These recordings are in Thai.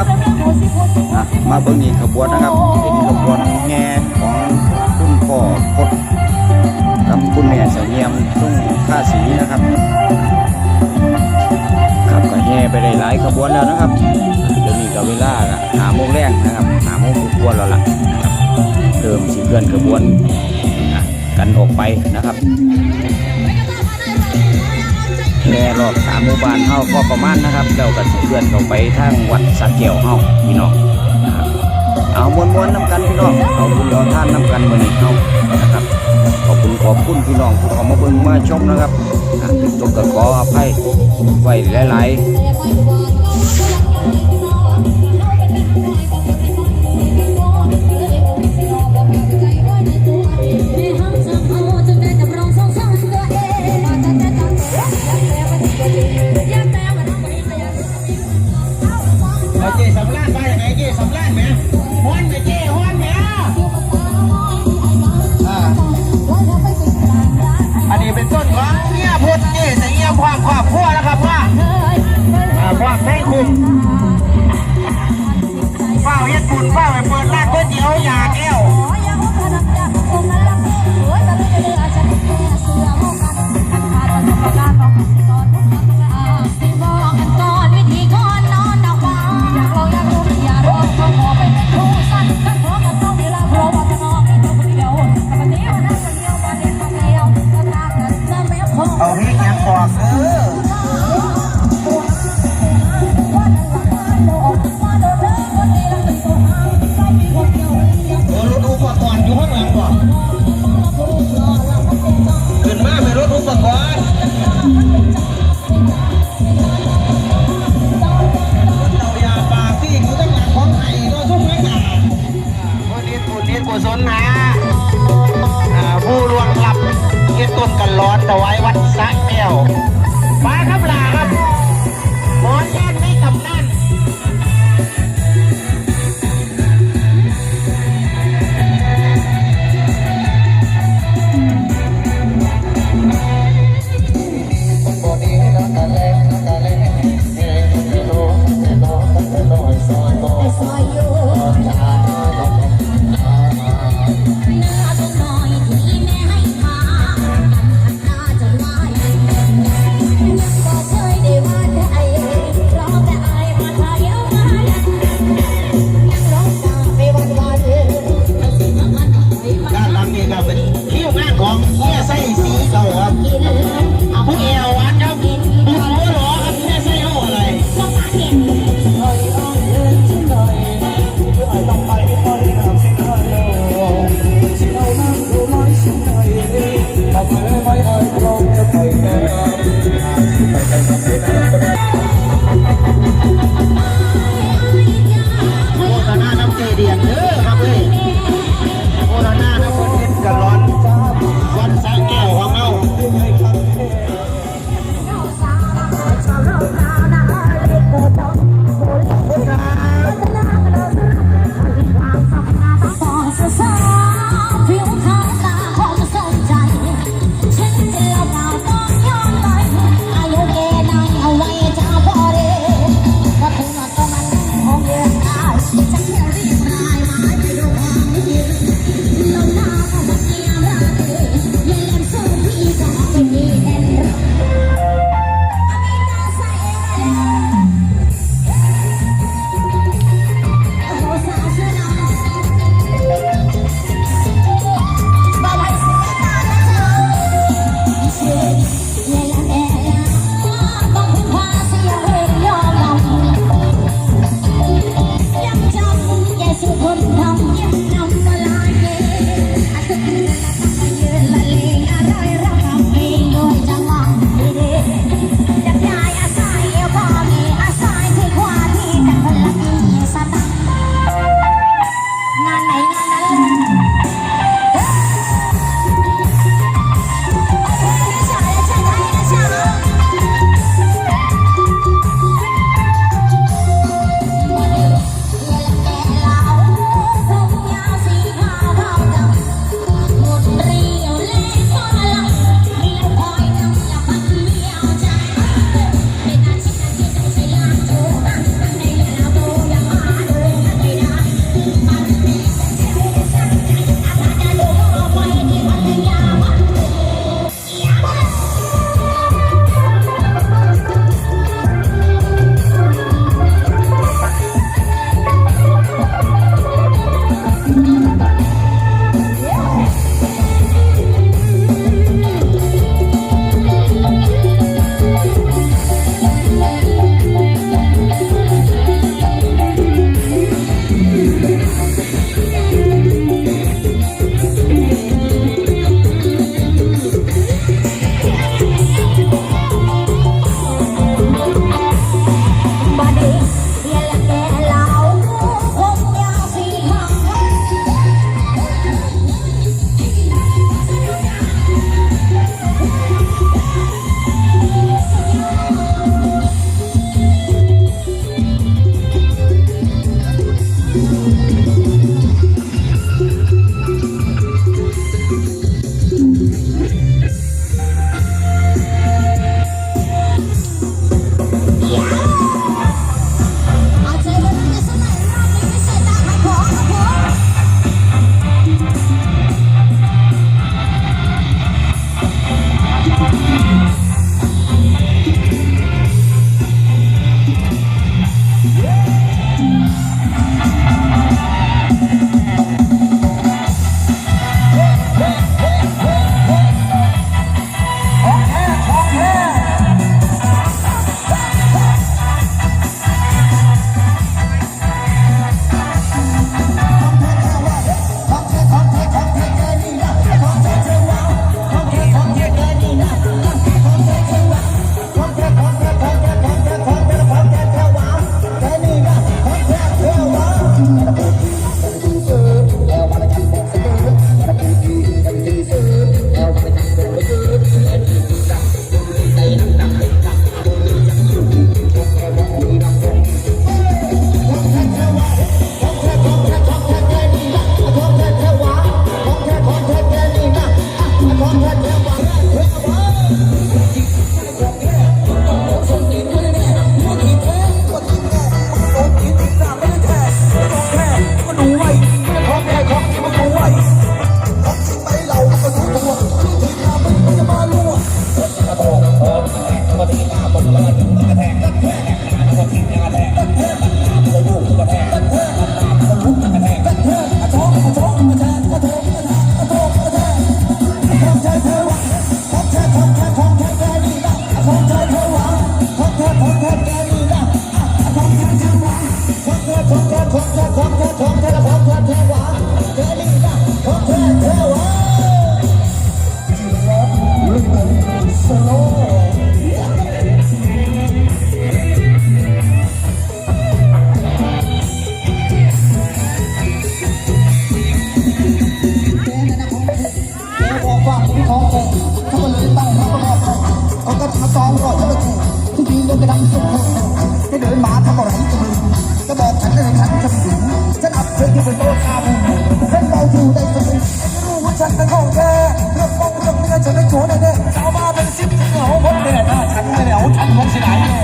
ครับพี่น้องครับอะมาเบิ่งอีกขบวนนะครับเป็นขบวนแง่ของคุณพ่อพดกับคุณแม่เสงี่ยมทุ่งท่าสีนะครับครับก็แห่ไปได้หลายขบวนแล้วนะครับเดี๋ยวนี้ก็เวลาหาโมงแรงนะครับหาโมงทุกวนแล้วล่ะเริ่มสิเคลื่อนขบวนกันออกไปนะครับ มหมู่บ้านเฮาก็ประมาณนะครับแล้วก็สิเคลื่อนเข้าไปทางวัดสักแก้วเฮาพี่น้องนะครับเอามวนๆน้ำกันพี่น้องเอาบุญเอาท่านน้ำกันมื้อนี้เฮานะครับขอบคุณขอบคุณพี่น้องที่เข้ามาเบิ่งมาชมนะครับอะจงก็ขออภัยไว้หลายๆ ความครอบครัวนะครับว่าอ่าความให้คุมเฝ้าเฮ็ดบุญเฝ้าไปเปิดร้านก๋วยเตี๋ยวอยากแก้วเอาพี่ กระดังสุดโหดจะเดินมาทำอะไรก็มึงจะบอกฉันเลยฉันจะสูงฉันอับเธอที่เป็นโต๊ะข้าวฉันเบาอยู่ได้สติรู้ว่าฉันเป็นของแท้เรื่องฟองเรื่องนี้ฉันไม่โกรธแน่ๆสาวมาเป็นสิบเหงาหมดแน่หน้าฉันไม่ได้เอาฉันคงเสียดายแน่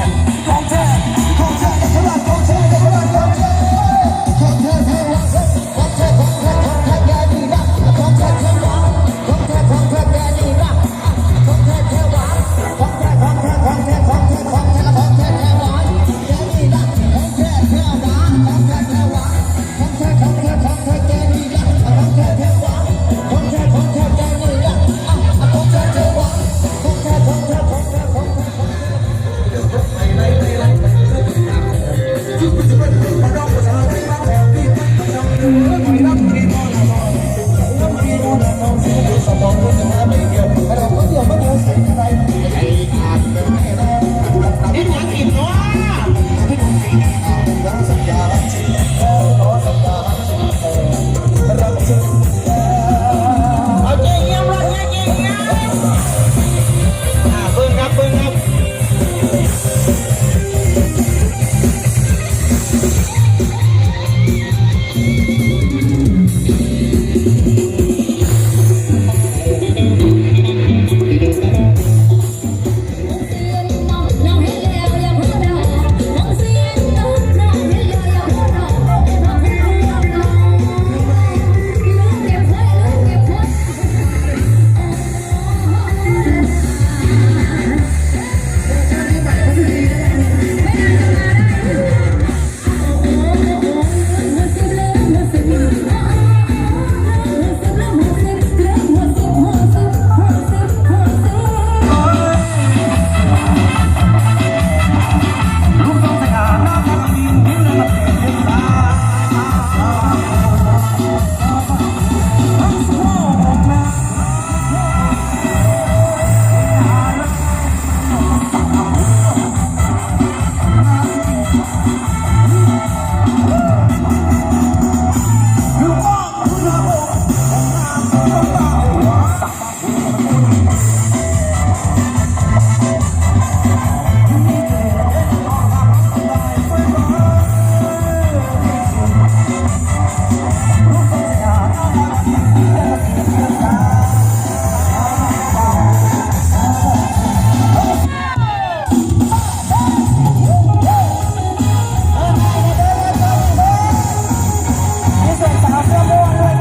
Acabou,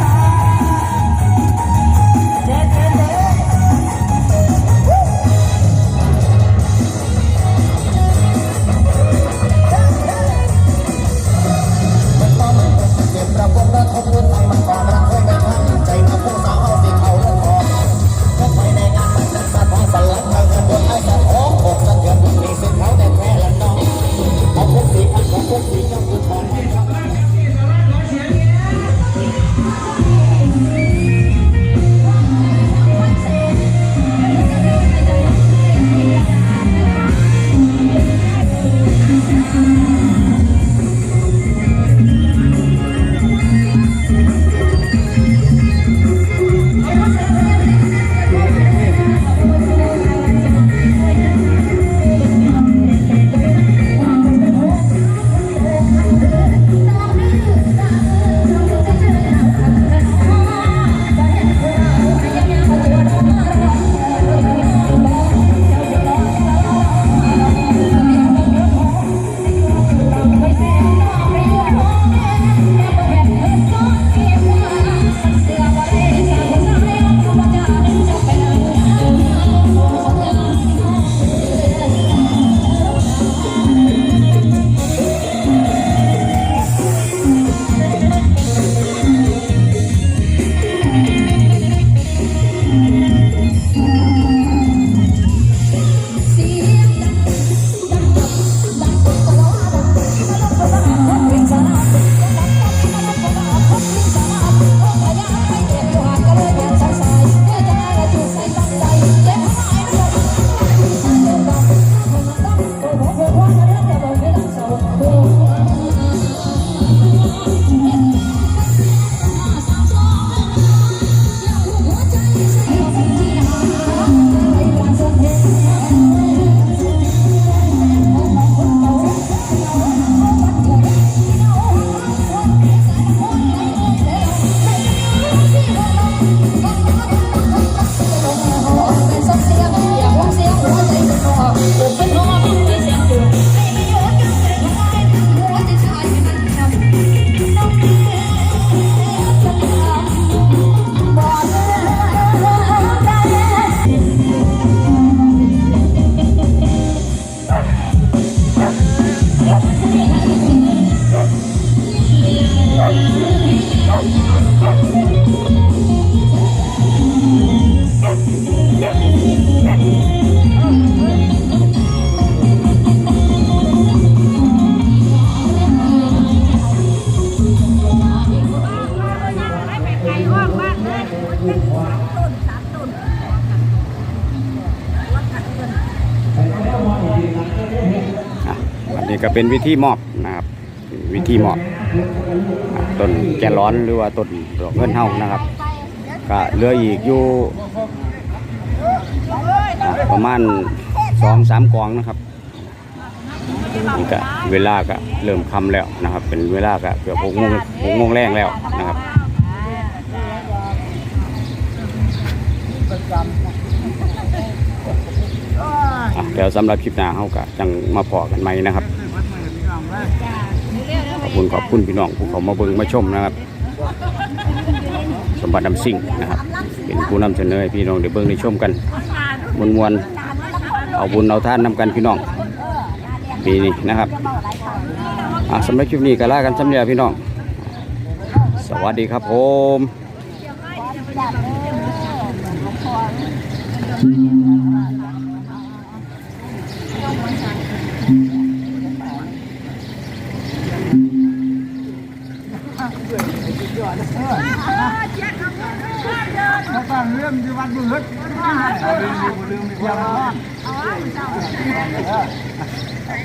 อันนี้ก็เป็นวิธีมอบนะครับ วิธีมอบต้นแกร้อนหรือว่าต้นดอกเงินเฮานะครับก็เหลืออีกอยู่ประมาณสองสามกองนะครับนี่ก็เวลาก็เริ่มคำแล้วนะครับ เป็นเวลาก็เกือบหกโมงหกโมงแรงแล้วนะครับ อะเดี๋ยวสำหรับคลิปหน้าเขาก็จังมาพอกันใหมนะครับ ขอบคุณขอบคุณพี่น้องผู้เขามาเบิ่งมาชมนะครับ สมบัตินำสิ่งนะครับ เป็นผู้นำเสนอให้พี่น้องได้เบิ่งได้ชมกันมวนมวนๆเอาบุญเอาท่านนำกันพี่น้องปีนี้นะครับอะสำหรับคลิปนี้ก็ลากันสำเนียพี่น้อง สวัสดีครับผม ตั้งเรื่องที่วัดมืดลืมลืมเพียงนอน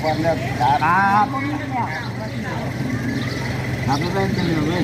ความเริ่มครับครับไม่เป็นเป็นเลย